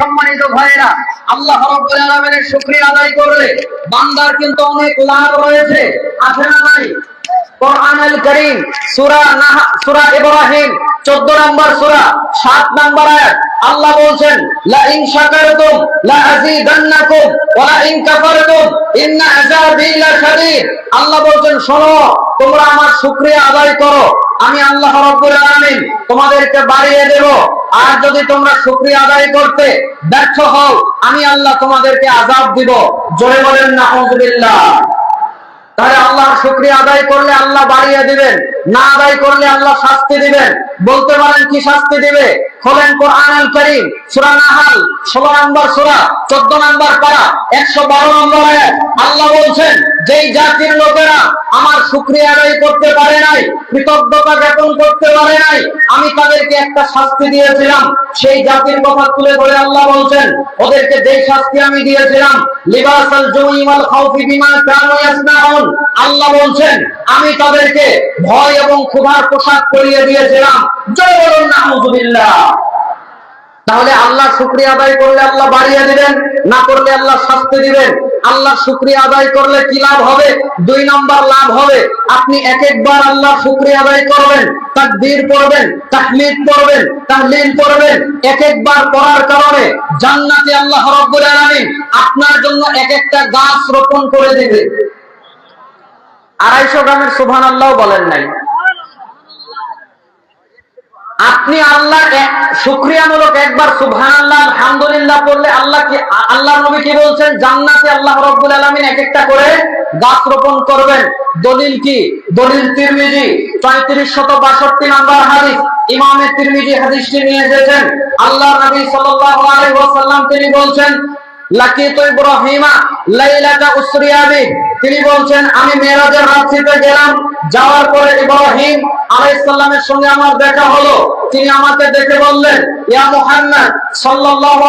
সম্মানিত ভাইয়েরা, আল্লাহ শুকরিয়া আদায় করলে বান্দার কিন্তু অনেক লাভ রয়েছে। আছে না নাই? কোরআনুল করিম, সূরা নাহ, সূরা ইব্রাহিম 14 নম্বর সুরা, সাত নম্বর আয়াত। আল্লাহ বলছেন লা ইন শাকারতুম লা আযীদান্নাকুম ওয়া লা ইন কাফারতুম, ইন্না আযাবি লাশাদীদ আল্লাহ বলছেন, শোনো, তোমরা আমার শুকরিয়া আদায় করো। আমি আল্লাহ রাব্বুল আলামিন তোমাদেরকে বাড়িয়ে দেব। আর যদি তোমরা শুকরিয়া আদায় করতে ব্যর্থ হও, আমি আল্লাহ তোমাদেরকে আযাব দিব। জোরে বলেন না নাউযুবিল্লাহ তাহলে আল্লাহর শুক্রিয়া আদায় করলে আল্লাহ বাড়িয়ে দিবেন, না আদায় করলে আল্লাহ শাস্তি দিবেন। বলতে পারেন কি শাস্তি দিবে? খোলেন কোরআনুল করিম, সূরা নাহাল 16 নম্বর সূরা 14 নম্বর পারা 112 নম্বর আল্লাহ বলছেন, যেই জাতির লোকেরা আমার শুকরিয়া আদায় করতে পারে নাই, কৃতজ্ঞতা জ্ঞাপন করতে পারে নাই, আমি তাদেরকে একটা শাস্তি দিয়েছিলাম। সেই জাতির কথা তুলে ধরে আল্লাহ বলছেন, ওদেরকে যেই শাস্তি আমি দিয়েছিলাম, লিবাসাল জুই ওয়াল খাউফি বিমা কানু ইয়াসনাউন, আল্লাহ বলছেন, আমি তাদেরকে ভয় এবং ক্ষুধার পোশাক পরিয়ে দিয়েছিলাম। জয় বলুন নাউযুবিল্লাহ তাহলে আল্লাহ শুক্রিয়া আদায় করলে আল্লাহ বাড়িয়ে দিবেন, না করলে আল্লাহ শাস্তি দিবেন। আল্লাহ শুক্রিয়া আদায় করলে কি লাভ হবে? দুই নম্বর লাভ হবে। আপনি এক একবার আল্লাহ শুক্রিয়া আদায় করবেন, তাকবীর পড়বেন, তাহমিদ পড়বেন, তাহলিল পড়বেন এক একবার পড়ার কারণে জান্নাতে আল্লাহ রাব্বুল আলামিন আপনার জন্য এক একটা গাছ রোপণ করে দিবে। আড়াইশো গ্রামের সুবহানাল্লাহ বলেন নাই। আপনি আল্লাহ শুক্রিয়ামূলক একবার সুবহানাল্লাহ, আলহামদুলিল্লাহ পড়লে আল্লাহ কি আল্লাহ নবী কি বলছেন? জান্নাতে আল্লাহ রাব্বুল আলামিন এক একটা করে গাছ রোপণ করবেন। দলিল কি? দলিল তিরমিজি 3562 নাম্বার হাদিস। ইমামে তিরমিজি হাদিসটি নিয়ে এসেছেন। আল্লাহ নবী আলাইহি তিনি বলছেন তিনি বলছেন, আমি মেরাজের রাত্রিতে গেলাম, যাওয়ার পরে ইব্রাহিম আলাইহিস সালামের সঙ্গে আমার দেখা হলো। তিনি আমাকে দেখে বললেন, ইয়া মুহাম্মদ সাল্লাল্লাহু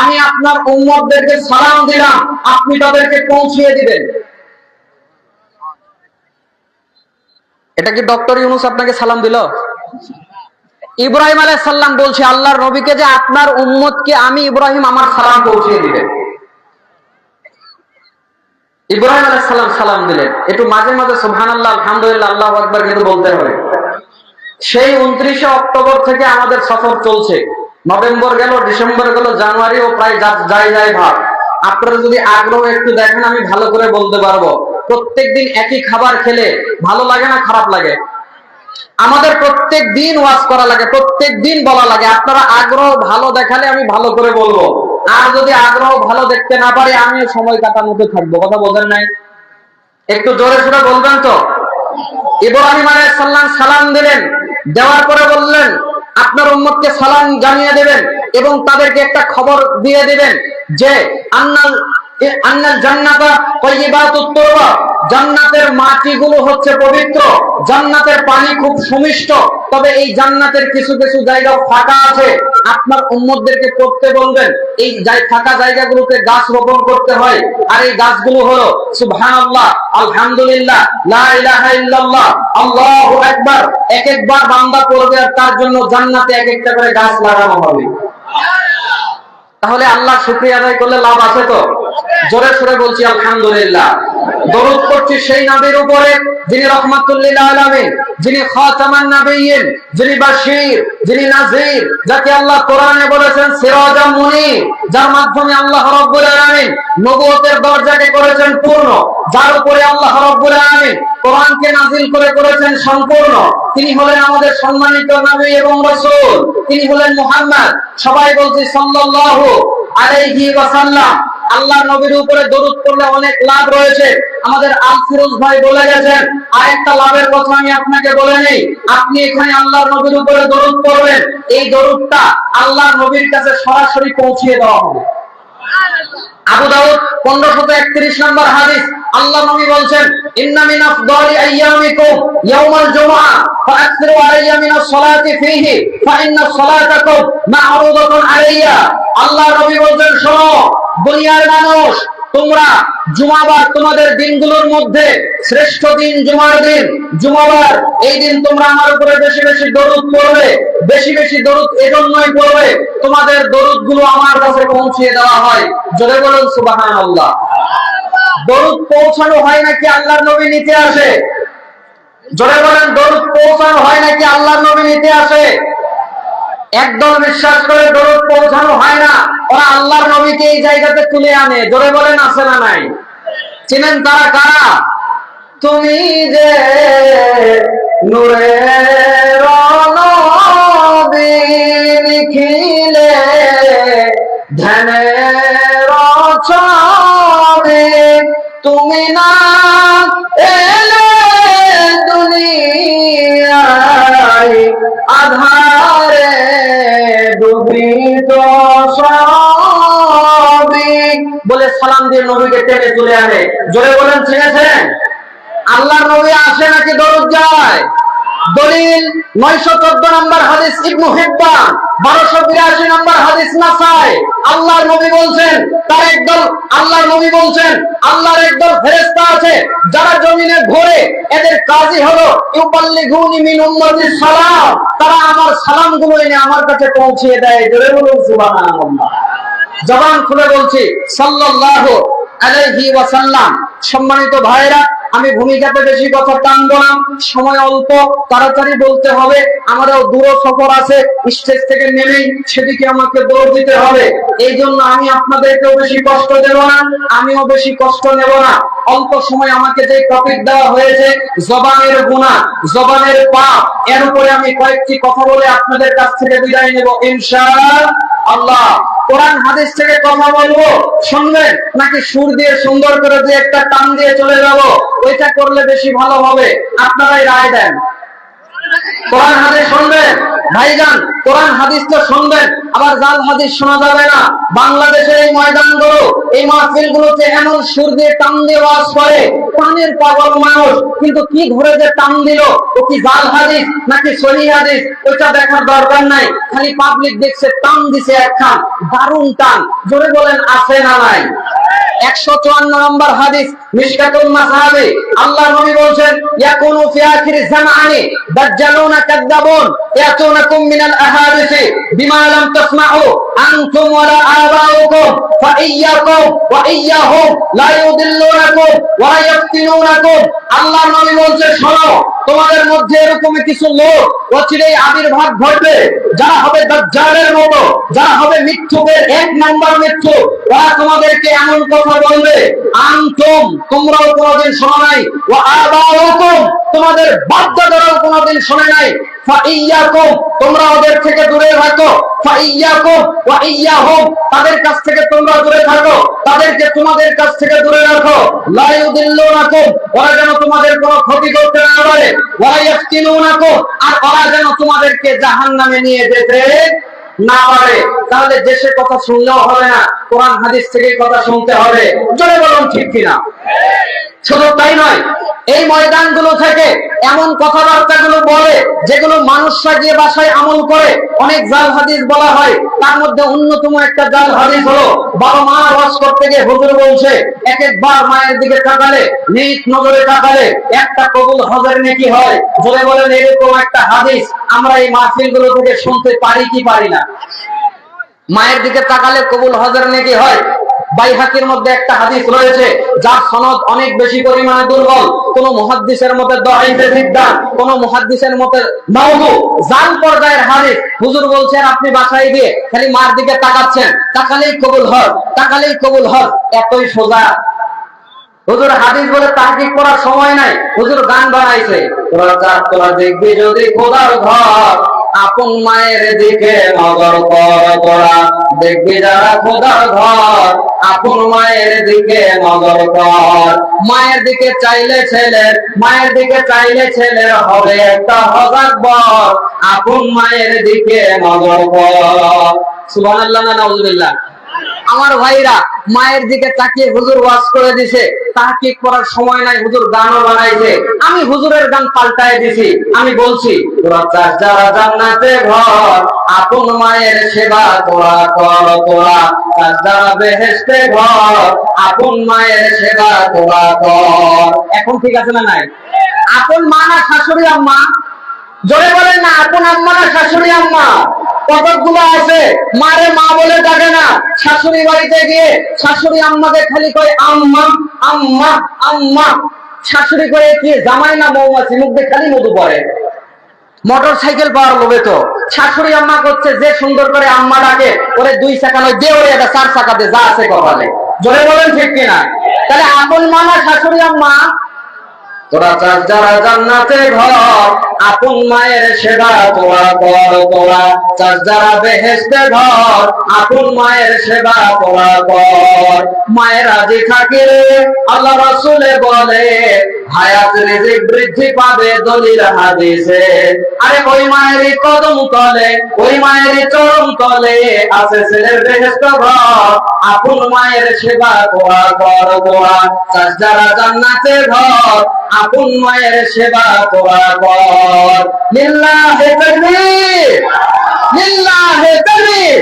আমি আপনার উম্মতদেরকে সালাম দিলাম, আপনি তাদেরকে পৌঁছিয়ে দিবেন। এটা কি ডক্টর ইউনুস আপনাকে সালাম দিল? ইব্রাহিম আলাইহিস সালাম বলছে, আল্লাহর নবীকে যে আপনার উম্মতকে আমি ইব্রাহিম আমার সালাম পৌঁছে দিবেন ইব্রাহিম আলাইহিস সালাম সালাম দিলেন। একটু মাঝে মাঝে সুবহানাল্লাহ, আলহামদুলিল্লাহ, আল্লাহু আকবার কিন্তু বলতে হবে। সেই উনত্রিশে অক্টোবর থেকে আমাদের সফর চলছে। নভেম্বর গেল, ডিসেম্বর গেল, জানুয়ারি ও প্রায় যা- যাই যাই ভাব আপনারা যদি আগ্রহ একটু দেখেন, আমি ভালো করে বলতে পারব। প্রত্যেকদিন একই খাবার খেলে ভালো লাগে না খারাপ লাগে? আমাদের প্রত্যেক দিন ওয়াজ করা লাগে, প্রত্যেক দিন বলা লাগে। আপনারা আগ্রহ ভালো দেখালে আমি ভালো করে বলব। আর যদি আগ্রহ ভালো দেখতে না পারি আমিও সময় কাটানোতে থাকব। কথা বোঝেন নাই? একটু জোরে সোরে বলবেন তো? ইব্রাহিম আলাইহিস সালাম দিলেন, দেওয়ার পরে বললেন, আপনার উম্মতকে সালাম জানিয়ে দেবেন এবং তাদেরকে একটা খবর দিয়ে দিবেন যে, আন্নাল আন্নাল জান্নাতা তাইয়্যিবাতুত তুরবা জান্নাতের মাটিগুলো হচ্ছে পবিত্র। জান্নাতের পানি খুব সুমিষ্ট। তবে এই জান্নাতের কিছু কিছু জায়গা ফাঁকা আছে। আপনার উম্মতদেরকে পড়তে বলবেন, এই জায়- ফাঁকা জায়গাগুলোতে গাছ রোপণ করতে হয়। আর এই গাছগুলো হলো, সুবহানাল্লাহ, আলহামদুলিল্লাহ, লা ইলাহা ইল্লাল্লাহ, আল্লাহু আকবার। এক একবার বান্দা পড়বে আর তার জন্য জান্নাতে এক একটা করে গাছ লাগানো হবে। তাহলে আল্লাহ শুক্রিয়া আদায় করলে লাভ আছে তো? জোরে সোরে বলছি, আলহামদুলিল্লাহ। দরুদ করছি সেই নবীর উপরে, যিনি রহমাতুল্লিল আলামিন, যিনি খাতামান নাবিয়িন যিনি বাশীর, যিনি নাযীর, যাকে আল্লাহ কোরআনে বলেছেন সিরাজাম মুনির, যার মাধ্যমে আল্লাহ রাব্বুল আলামিন নবুয়তের দরজাকে করেছেন পূর্ণ, যার উপরে আল্লাহ রাব্বুল আলামিন কোরআনকে নাজিল করে করেছেন সম্পূর্ণ। তিনি হলেন আমাদের সম্মানিত নবী এবং রাসূল, তিনি হলেন মুহাম্মদ। সবাই বলছি সাল্লাল্লাহু আলাইহি ওয়াসাল্লাম। আল্লাহ নবীর উপরে দরুদ করলে অনেক লাভ রয়েছে। আমাদের আল ফিরোজ ভাই বলে গেছেন, আরেকটা লাভের কথা আমি আপনাকে বলে নেই। আপনি এখানে আল্লাহর নবীর উপরে দরুদ করবেন এই দরুদটা আল্লাহ নবীর কাছে সরাসরি পৌঁছিয়ে দেওয়া হবে। আবু দাউদ 1531 নম্বর হাদিস। আল্লাহ নবী বলছেন, ইন্না মিন আফদালি আইয়ামিকুম ইয়াউমাল জুমআ, ফাআকসিরু আলাইয়া মিনাস সালাতি ফীহি, ফাইন্না সালাতাকুম মা'রুদাতুন আলাইয়া। আল্লাহ নবী বলছেন, শোনো, দুনিয়ার মানুষ তোমরা জুমাবার তোমাদের দিনগুলোর মধ্যে শ্রেষ্ঠ দিন জুমার দিন, জুমাবার এই দিন তোমরা আমার উপরে বেশি বেশি দরুদ পড়বে, বেশি বেশি দরুদ এজন্যই পড়বে, তোমাদের দরুদগুলো আমার কাছে পৌঁছিয়ে দেওয়া হয়। জোরে বলুন সুবাহান আল্লাহ দরুদ পৌঁছানো হয় নাকি আল্লাহর নবী নিতে আসে? জোরে বলেন, দরুদ পৌঁছানো হয় নাকি আল্লাহর নবী নিতে আসে? একদল বিশ্বাস করে দরুদ পৌঁছানো হয় না। ওরা আল্লাহর নবীকে এই জায়গাতে তুলে আনে। জোরে বলেন, আছে না নাই? চিনেন তারা কারা? তুমি যে ছবি, তুমি না এলে দুনিয়ায় আধারে বলে সালাম দিয়ে নবীকে টেনে তুলে আনে। জোরে বলেন চিনেছেন আল্লাহ নবী আসে নাকি দরুদ যায়? দলিল নয়শো চোদ্দ নম্বর হাদিস ইবনু হিব্বান, বারোশো বিরাশি নম্বর হাদিস নাসাই। আল্লাহর নবী বলছেন, তার একদল আল্লাহর নবী বলছেন, আল্লাহর একদল ফেরেশতা আছে, যারা জমিনে ঘোরে, এদের কাজই হলো, ইউবাল্লিগুনি মিন উম্মতিস সালাম। তারা আমার সালামগুলো এনে আমার কাছে পৌঁছিয়ে দেয়। জোরে বলুন, সুবহানাল্লাহ। জবান খুলে বলছি, সাল্লাল্লাহু আলাইহি ওয়াসাল্লাম, সম্মানিত ভাইরা আমি ভূমিকাতে বেশি কথা টানবো না, সময় অল্প, তাড়াতাড়ি বলতে হবে, আমারও দূর সফর আছে, স্টেজ থেকে নেমেই সেদিকে আমাকে দৌড় দিতে হবে। এই জন্য আমি আপনাদেরকেও বেশি কষ্ট দেব না, আমিও বেশি কষ্ট নেব না। অল্প সময় আমাকে যে টপিক দেওয়া হয়েছে, জবানের গুণা, জবানের পাপ, এর উপরে আমি কয়েকটি কথা বলে আপনাদের কাছ থেকে বিদায় নেব ইনশা আল্লাহ কোরআন হাদিস থেকে কথা বলব, শুনবেন? নাকি সুর দিয়ে সুন্দর করে দিয়ে একটা টান দিয়ে চলে যাব? ওইটা করলে বেশি ভালো হবে। আপনারাই রায় দেন। কোরআন হাদিস ভাইজান, কোরআন হাদিস তো শুনবেন, আবার জাল হাদিস শোনা যাবে না। বাংলাদেশের এই ময়দানগুলো, এই মাহফিল গুলোতে এমন সুর দিয়ে টান দিয়ে ওয়াজ করে কানের পাগল মানুষ, কিন্তু কি ধরে যে টান দিল? ও কি জাল হাদিস নাকি সহি হাদিস? ওইটা দেখার দরকার নাই, খালি পাবলিক দেখছে, টান দিছে একখান, দারুণ টান। জোরে বলেন, আছে না নাই? একশো চুয়ান্ন নম্বর হাদিস মিশকাতুল মাসাহাবে। আল্লাহ নবী বলছেন, ইয়াকুনু ফি আখির দাজ্জালুনা ইয়াতুনাকুম মিনাল আহাদিসি বিমা লাম তাসমাউ, আনতুম ওয়ালা আবাউকুম ওয়া ইয়্যাহুম লা ইউদিল্লুনাকুম ওয়া ইয়াফতিনুনাকুম। আল্লাহ নবী বলছেন, শোনো, তোমাদের মধ্যে এরকম কিছু লোক অচিরেই আবির্ভাব ঘটবে। যারা হবে দাজ্জালের মতো, যারা হবে মিথ্যুকের এক নাম্বার মিথ্যু ওরা তোমাদেরকে এমন কথা বলবে, আনতুম তোমরাও কোনোদিন শোনো নাই। ও আবাউকুম তোমাদের বাপদাদারাও কোনোদিন শোনে নাই। ফাইয়াকুম তোমরা ওদের থেকে দূরে থাকো। ফাইয়াকুম ওয়া ইয়াহুম, তাদের কাছ থেকে তোমরা দূরে থাকো। তাদেরকে তোমাদের কাছ থেকে দূরে রাখো। লা ইউদিল্লুনাকুম, ওরা যেন তোমাদের কোনো ক্ষতি করতে না পারে। ওয়া ইয়াফতিনুনাকুম আর ওরা যেন তোমাদেরকে জাহান্নামে নিয়ে যেতে না পারে, তাহলে দেশের কথা শুনলেও হবে না, কোরআন হাদিস থেকে কথা শুনতে হবে। জোরে বলুন ঠিক কিনা? শুধু তাই নয় এই ময়দানগুলো থেকে এমন কথাবার্তা গুলো বলে, যেগুলো মানুষরা গিয়ে বাসায় আমল করে। অনেক জাল হাদিস বলা হয়, তার মধ্যে অন্যতম একটা জাল হাদিস হলো, বাবা মা ওয়াজ করতে গিয়ে হুজুর বলছে, এক একবার মায়ের দিকে তাকালে নিজ নজরে তাকালে, একটা কবুল হজের নেকি হয়। বলে বলেন, এরকম একটা হাদিস আমরা এই মাহফিলগুলো থেকে শুনতে পারি কি পারি না? মায়ের দিকে তাকালে কবুল হজের নেকি হয় বাইহাকির মধ্যে একটা হাদিস রয়েছে, যার সনদ অনেক বেশি পরিমাণে দুর্বল। কোন মুহাদ্দিসের মতে দাইফে বিদ্যা কোন মুহাদ্দিসের মতে মাওদু। জান পর্যায়ের হাদিস, হুজুর বলছেন, আপনি বাসায় গিয়ে খালি মার দিকে তাকাচ্ছেন। তাকালেই কবুল হজ তাকালেই কবুল হজ এতই সোজা। হুজুর হাদিস বলে তাহকিক করার সময় নাই। হুজুর গান বানাইছে। তোরা চার তোরা দেখবি যদি খোদার ঘর। আপন মায়ের দিকে নজর কর তোরা দেখবি যারা খোদার ঘর, আপন মায়ের দিকে নজর কর। মায়ের দিকে চাইলে ছেলে মায়ের দিকে চাইলে ছেলে হবে একটা হজার বর। আপন মায়ের দিকে নজর কর। সুবহানাল্লাহ না নাউজুবিল্লাহ। আমার ভাইরা মায়ের দিকে তাকিয়ে হুজুর ওয়াজ করে দিছে। তাহকিক করার সময় নাই, হুজুর গানও বানাইছে। আমি হুজুরের গান পাল্টায় দিছি। আমি বলছি যারা জান্নাতে ঘর, আপন মায়ের সেবা তোরা কর, তোরা যারা বেহেশতে ঘর, আপন মায়ের সেবা তোরা কর। এখন ঠিক আছে না নাই? আপন মা না শাশুড়ি আম্মা জোরে বলেন না, আপন আম্মা না শাশুড়ি আম্মা? কতকগুলো আছে, মারে মা বলে ডাকে না। শাশুড়ি বাড়িতে গিয়ে শাশুড়ি আম্মাকে খালি কয়, আম্মা আম্মা আম্মা। শাশুড়ি করে কি জামাই না মৌমাছি? মুখ দিয়ে খালি মধু পড়ে। মোটর সাইকেল পাওয়ার লোভে তো। শাশুড়ি আম্মা করছে, যে সুন্দর করে আম্মা ডাকে, ওরে দুই চাকা নয়, দে ওরে একটা চার চাকাতে যা আছে কপালে। জোরে বলেন ঠিক কিনা? তাহলে আপন মা না শাশুড়ি আম্মা? তোরা চাস যারা জান্নাতে ঘর, আপন মায়ের সেবা তোরা কর তোরা। চাস যারা বেহেশতে ঘর, আপন মায়ের সেবা তোরা কর। মায়ের রাজি থাকিলে আল্লাহ রাসূলে বলে, হায়াত রিজিক বৃদ্ধি পাবে দলিল হাদিসে। আরে ওই মায়েরই কদম তলে, ওই মায়েরই চরম তলে আছে ছেলের বেহেশত ঘর, আপন মায়ের সেবা তোরা কর তোরা। চাস যারা জান্নাতে ঘর আপন মায়ের সেবা তোরা কর লিল্লাহে তাকবীর! লিল্লাহে তাকবীর!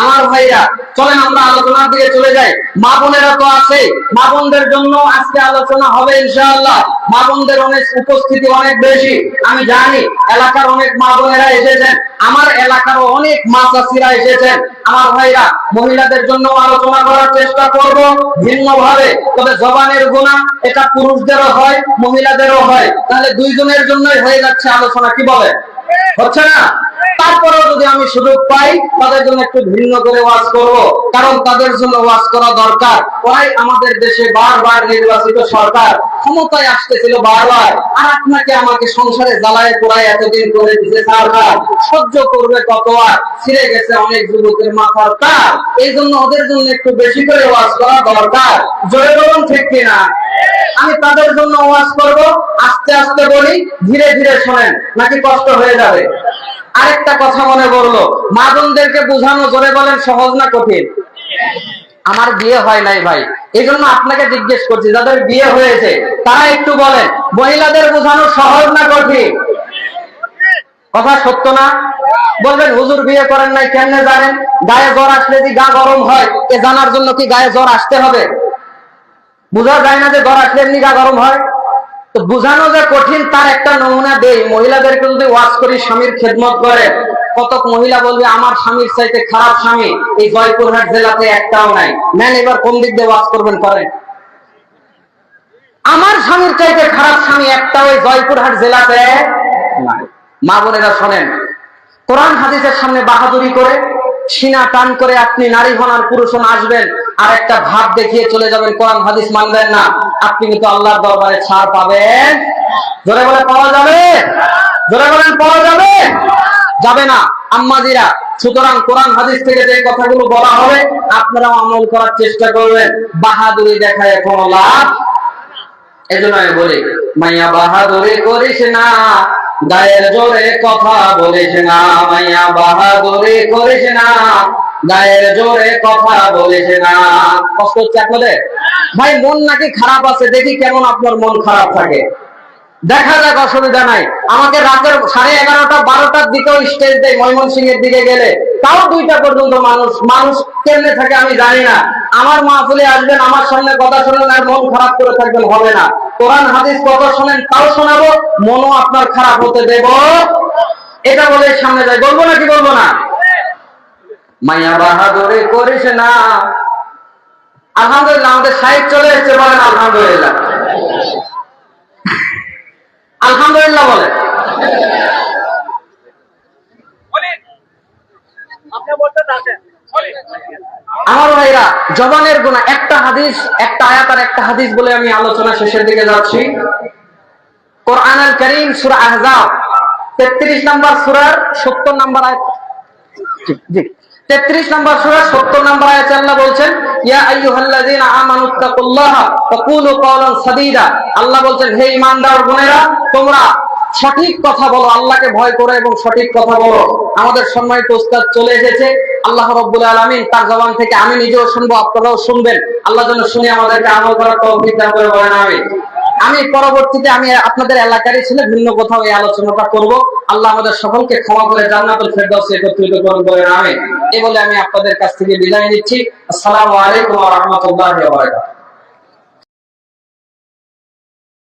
আমার ভাইরা, চলেন আমরা আলোচনার দিকে চলে যাই। মা বোনেরা তো আছে, মা বোনদের জন্য আজকে আলোচনা হবে ইনশাআল্লাহ। মা বোনদের অনেক উপস্থিতি অনেক বেশি, আমি জানি এলাকার অনেক মা বোনেরা এসেছেন, আমার এলাকারও অনেক মা চাষিরা এসেছেন। আমার ভাইরা, মহিলাদের জন্য আলোচনা করার চেষ্টা করব ভিন্ন ভাবে তবে জবানের গুণা, এটা পুরুষদেরও হয়, মহিলাদেরও হয়, তাহলে দুইজনের জন্যই হয়ে যাচ্ছে আলোচনা, কি বলে হচ্ছে না? তারপরেও যদি আমি সুযোগ পাই, তাদের জন্য একটু ভিন্ন করে ওয়াজ করব। কারণ তাদের জন্য ওয়াজ করা দরকার। ওরাই আমাদের দেশে বারবার নির্বাচিত সরকার ক্ষমতায় আসতেছিল বারবার। আর আপনাকে আমাকে সংসারে জ্বালায় পোড়ায় এতদিন করে দিছে সরকার। সহ্য করবে কত আর ছিঁড়ে গেছে অনেক যুবকের মাথার তার। এই জন্য ওদের জন্য একটু বেশি করে ওয়াজ করা দরকার। জোরে বলুন, ঠিক কিনা? আমি তাদের জন্য ওয়াজ করব, আস্তে আস্তে বলি, ধীরে ধীরে শোনেন, নাকি কষ্ট হয়ে যাবে। আরেকটা কথা মনে পড়ল মা বোনদেরকে বোঝানো জোরে বলেন সহজ না কঠিন? আমার বিয়ে হয় নাই ভাই এই জন্য আপনাকে জিজ্ঞেস করছি, যাদের বিয়ে হয়েছে, তারা একটু বলেন, মহিলাদের বোঝানো সহজ না কঠিন? কথা সত্য না? বলবেন, হুজুর বিয়ে করেন নাই, কেমনে জানেন? গায়ে জ্বর আসলে যে গা গরম হয়? এ জানার জন্য কি গায়ে জ্বর আসতে হবে? বোঝা যায় না যে জ্বর আসলে এমনি গা গরম হয়? তো বোঝানো যে কঠিন, তার একটা নমুনা দেই। মহিলাদেরকে যদি ওয়াজ করি, স্বামীর খেদমত করে, কতক মহিলা বলবে, আমার স্বামীর চাইতে খারাপ স্বামী, এই জয়পুরহাট জেলাতে একটাও নাই। নেন এবার কোন দিক দিয়ে ওয়াজ করবেন করেন? আমার স্বামীর চাইতে খারাপ স্বামী একটাও এই জয়পুরহাট জেলাতে নাই। মা বোনেরা শোনেন, কোরআন হাদিসের সামনে বাহাদুরি করে সিনা টান করে আপনি নারী হন আর পুরুষ আসবেন, আর একটা ভাব দেখিয়ে চলে যাবেন, কোরআন, হাদিস মানবেন না। আপনি কিন্তু আল্লাহর দরবারে ছাড় পাবেন। জোরে বলে পাওয়া যাবে? জোরে বলেন, পাওয়া যাবে? যাবে না। আম্মাজিরা, সুতরাং কোরআন, হাদিস থেকে যে কথাগুলো বলা হবে আপনারা আমল করার চেষ্টা করবেন। বাহাদুরি দেখায় কোনো লাভ? এজন্য আমি বলি, মাইয়া বাহাদুরি করিস না। গায়ের জোরে কথা বলিস না, মাইয়া বাহাদুরি করিস না। গায়ের জোরে কথা বলিস না। কষ্ট হচ্ছে আপনাদের? ভাই, মন নাকি খারাপ আছে, দেখি কেমন আপনার মন খারাপ থাকে। দেখা যাক, অসুবিধা নাই। আমাকে রাতের সাড়ে এগারোটা, বারোটার দিকেও স্টেজ দেয়, ময়মনসিংহের দিকে গেলে। তাও দুইটা পর্যন্ত মানুষ মানুষ কেমনে থাকে আমি জানি না। আমার মাহফিলে আসবেন, আমার সামনে কথা শুনলেন আর মন খারাপ করে থাকবেন, হবে না। কোরআন, হাদিস কথা শোনেন, তাও শোনাবো, মনও আপনার খারাপ হতে দেব। এটা বলে সামনে যাই, বলব না কি বলব না? মাইয়া বাহাদুরি করিস না। আলহামদুলিল্লাহ, আমাদের সাহেব চলে এসছে, বলেন আলহামদুলিল্লাহ। আলহামদুলিল্লাহ বলে আমার ভাইরা জবানের গুণা একটা হাদিস একটা আয়াত আর একটা হাদিস বলে আমি আলোচনা শেষের দিকে যাচ্ছি। কোরআন আল করিম সুরা আহজাব তেত্রিশ নম্বর সুরার সত্তর নম্বর আয়াত। জি, তেত্রিশ নম্বর সুরা সত্তর নম্বর আয়াতে আল্লাহ বলছেন ইয়া আইয়ুহাল্লাযীনা আমানুত্তাকুল্লাহা সাদীদা। আল্লাহ বলছেন হে ঈমানদার বোনেরা তোমরা সঠিক কথা বলো, আল্লাহকে ভয় করো এবং সঠিক কথা বলো। আমাদের সম্মানিত উস্তাদ চলে এসেছে। আল্লাহ রব্বুল আলমিন তার জবান থেকে আমি নিজেও শুনব, আপনারাও শুনবেন। আল্লাহ যেন শুনে আমাদেরকে আমল করার তৌফিক দান করে বলেন আমি আমি পরবর্তীতে আমি আপনাদের এলাকারই ছিল ভিন্ন কোথাও এই আলোচনাটা করব। আল্লাহ আমাদের সকলকে ক্ষমা করে জান্নাতুল ফেরদাউস একত্রিত করুন বলেন আমি এই বলে আমি আপনাদের কাছ থেকে বিদায় নিচ্ছি। আসসালামু আলাইকুম ওয়া রাহমাতুল্লাহি ওয়া বারাকাতুহু।